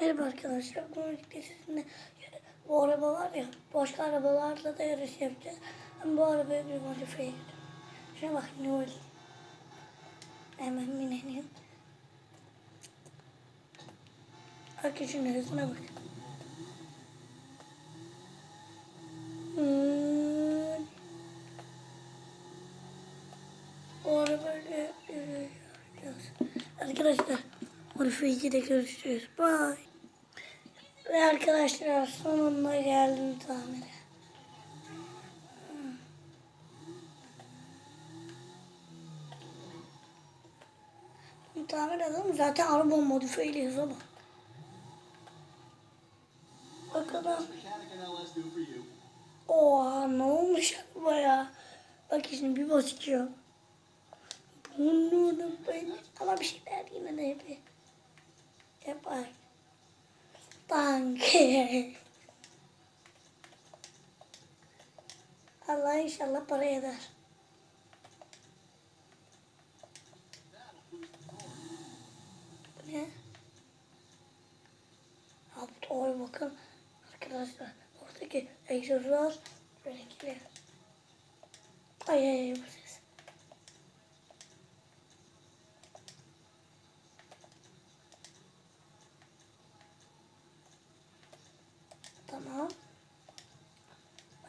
Merhaba arkadaşlar. Bugün sizinle bu araba var ya başka arabalarla da yarış yapacağız. Ben bu arabaya bir modifiye ettim. Şuna bak ne oldu. Hemen binelim. Herkesin hızına bak. Hmm. Bu arabayla yapacağız. Arkadaşlar Modifiye'de de görüşürüz. Bye. Ve arkadaşlar sonunda geldim tamire. Hmm. Tamir edelim. Zaten araba modifiyeliyiz ama. Bakalım. Oha ne olmuş arabaya. Bak şimdi bir basacağım. Bunu ben ama bir şeyler yine de yapayım. Yapar. Tank. Allah inşallah para eder. Ne? Ha bu doğru bakın. Arkadaşlar oradaki egzozlar renkli. Ay ay ay ses. Tamam.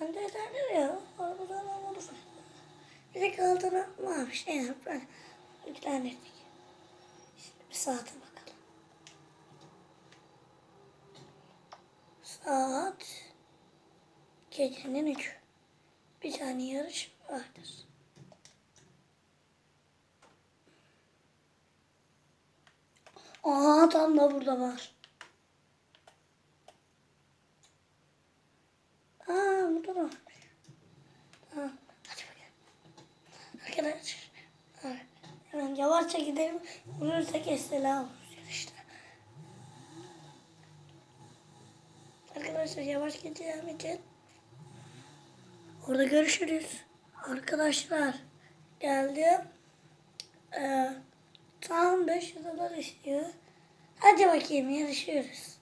Ben de yeterli ya. Arabadan almadım. Bir de mavi şey yapar. Yüklendirdik. Şimdi bir saate bakalım. Saat gecenin üçü. Bir tane yarış vardır. Aa tam da burada var. Aa burada da varmış. Tamam. Arkadaşlar. Hemen yavaşça gidelim. Vurursak estela oluruz işte. Arkadaşlar yavaş gideceğim için. Orada görüşürüz. Arkadaşlar geldim. Ee, tam 500 dolar istiyor. Hadi bakayım yarışıyoruz.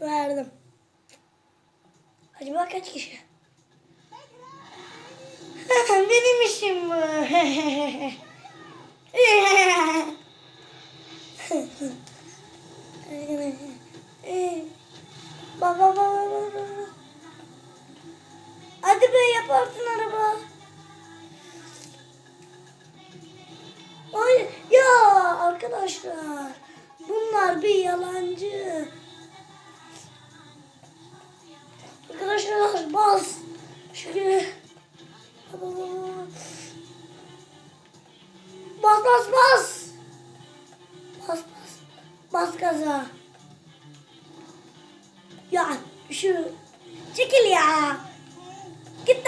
Verdim. Acaba kaç kişi? Benim işim bu. baba baba baba. Hadi be yaparsın Bas gaza. Ya şu çekil ya. Git.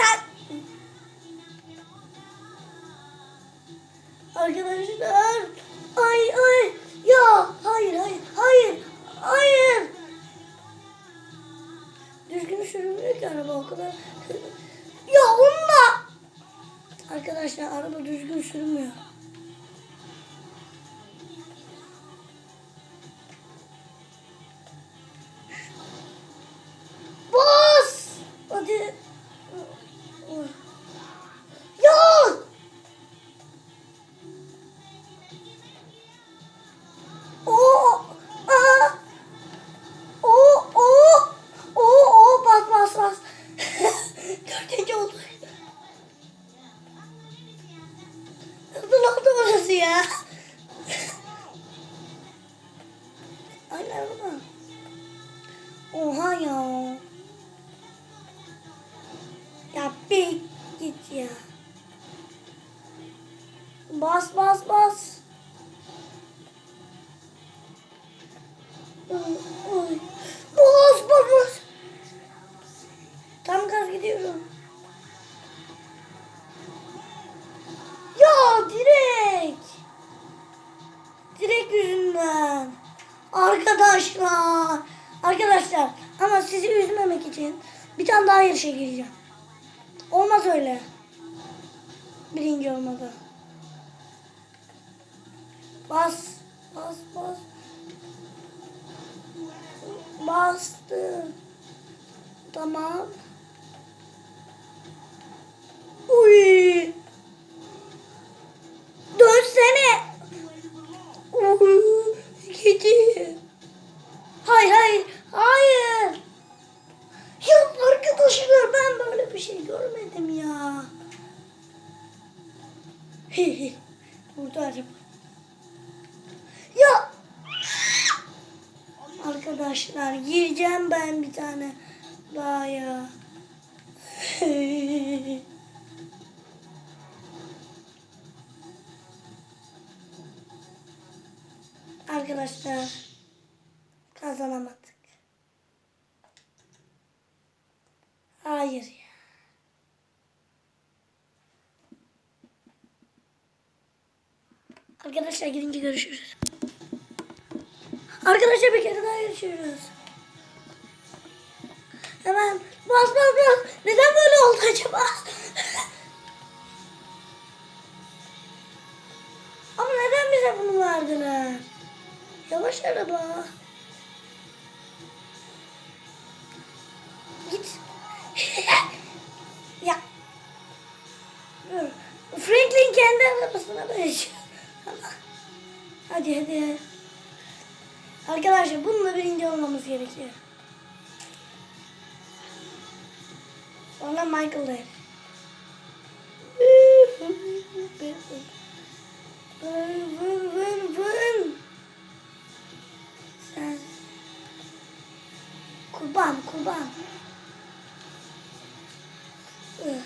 Arkadaşlar. Ay ay. Ya hayır hayır hayır. Hayır. Düzgün sürmüyor ki araba o kadar. Ya onunla. Arkadaşlar araba düzgün sürmüyor. Tam gaz gidiyorum. Ya direkt. Direkt yüzünden. Arkadaşlar. Arkadaşlar ama sizi üzmemek için bir tane daha yarışa gireceğim. Olmaz öyle. Birinci olmadı. Bas. Bas bas. Bastım. Tamam. Uy. Dönsene. Gidi. Hayır hayır. Hayır. Ya arkadaşlar ben böyle bir şey görmedim ya. Burada araba. Ya. Arkadaşlar yiyeceğim ben bir tane daha ya. Arkadaşlar kazanamadık. Hayır ya. Arkadaşlar gidince görüşürüz. Arkadaşlar bir kere daha görüşürüz. Hemen bas bas bas. Neden böyle oldu acaba? Ama neden bize bunu verdiler? Yavaş araba. Git. ya. Franklin kendi arabasına benziyor. hadi hadi. Arkadaşlar bununla birinci olmamız gerekiyor. Sonra Michael der. Vın vın vın vın. Sen. Kurban kurban. Ih.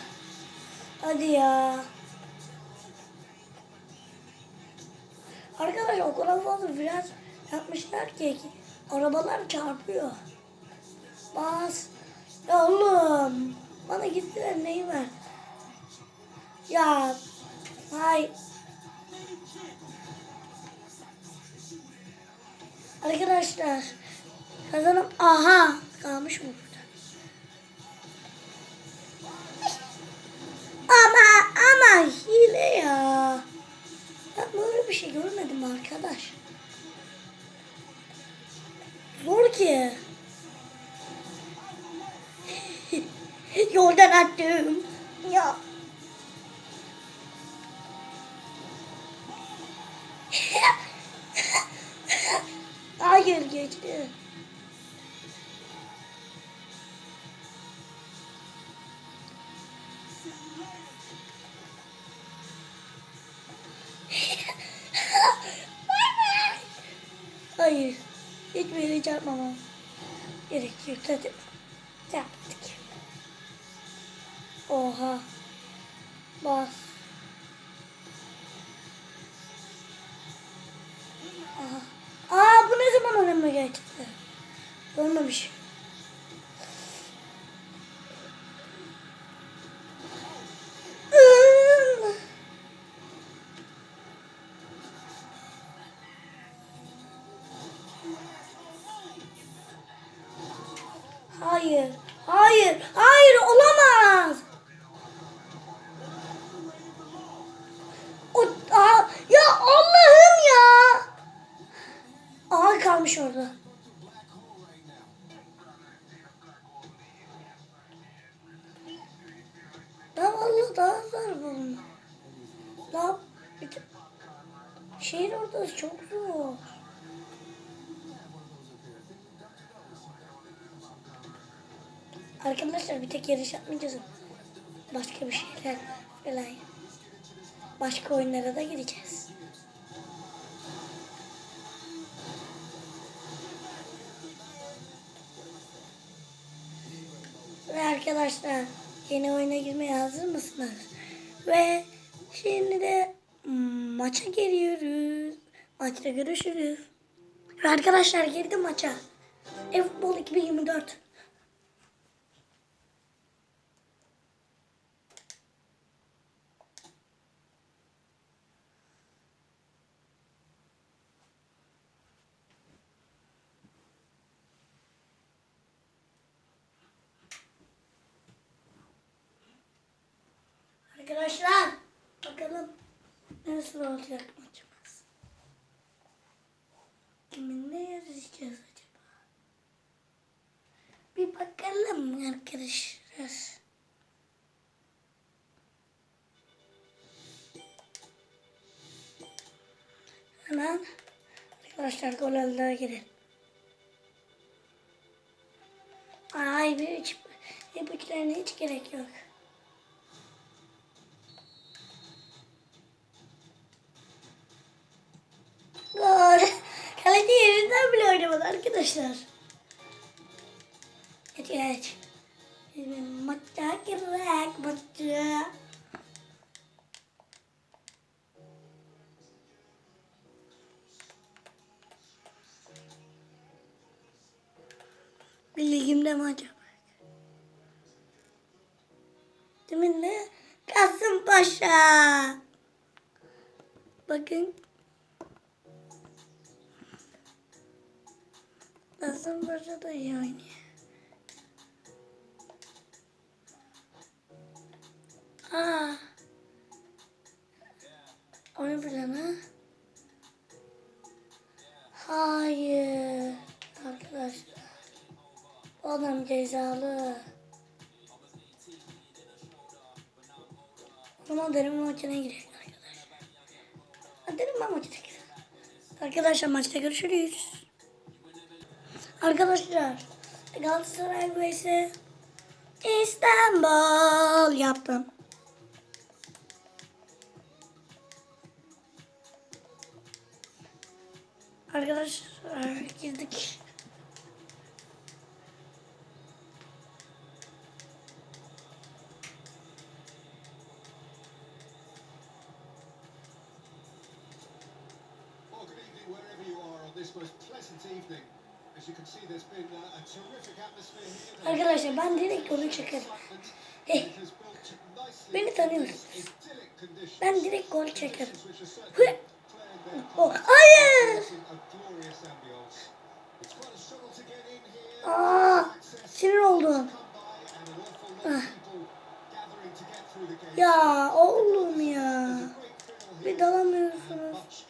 Hadi ya. Arkadaşlar o kadar fazla biraz yapmışlar ki arabalar çarpıyor. Bas. Ya oğlum. Bana gittiler neyi ver? Ya. Hay. Arkadaşlar. Kazanım. Aha. Kalmış mı burada? Ama ama hile ya. Ben böyle bir şey görmedim arkadaş. Zor ki. Hayır. Hiçbir yere çarpmamam. Gerekiyor. Hadi. Yaptık. Oha. Bas. Aha. Aa bu ne zaman önüme geçti? Görmemişim. Arkadaşlar bir tek yarış yapmayacağız. Başka bir şeyler falan. Başka oyunlara da gireceğiz. Ve arkadaşlar yeni oyuna girmeye hazır mısınız? Ve şimdi de mm, maça giriyoruz. Maçta görüşürüz. Ve arkadaşlar girdim maça. E-Futbol 2024. Arkadaşlar bakalım nasıl olacak maçımız. Kiminle yarışacağız acaba? gösterelim mi arkadaşlar? Hemen arkadaşlar golallara girelim. Ay bir ipuçlarına hiç gerek yok. Gol. Kaleci yerinden bile oynamadı arkadaşlar. Geç geç. Maça girek maça. Ligimde mi acaba? Demin ne? Kasımpaşa. Bakın. Kasımpaşa da oynuyor. Aa. Oyun planı. Hayır. Arkadaşlar. Bu adam cezalı. Ama derin maçına giriyor arkadaşlar. Ha, Derin maçına giriyor. Arkadaşlar maçta görüşürüz. Arkadaşlar Galatasaray vs İstanbul yaptım. Arkadaşlar girdik. This most pleasant evening. Arkadaşlar ben direkt onu çekerim. Hey. Beni tanıyorsunuz. Ben direkt gol çekerim. Hı. Oh, hayır. Aa, sinir oldum. Ah. Ya oğlum ya. Bir dalamıyorsunuz.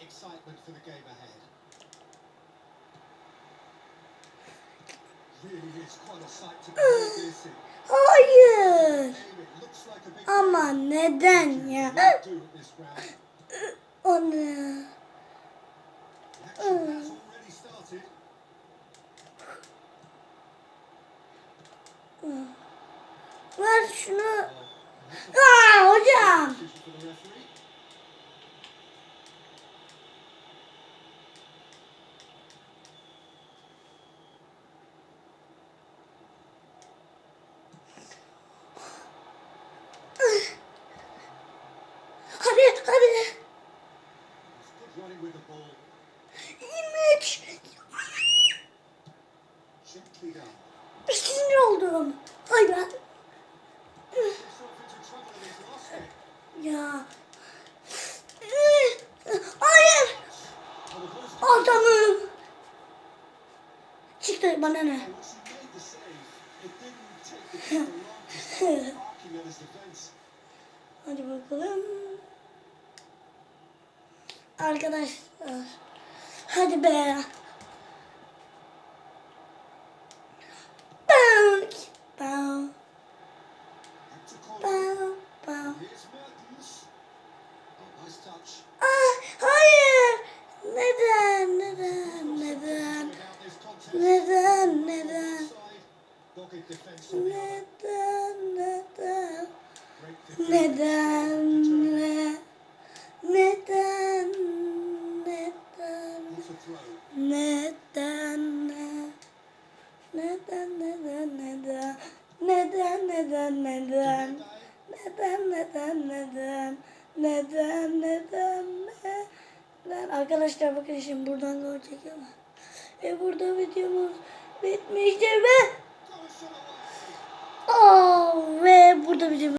Hayır. Ama neden ya? Onu. Ver şunu. Aa, hocam. Arkadaşlar. Hadi be. Arkadaşlar bakın şimdi buradan gol çekiyorum. Ve burada videomuz bitmiştir ve oh, ve burada videomuz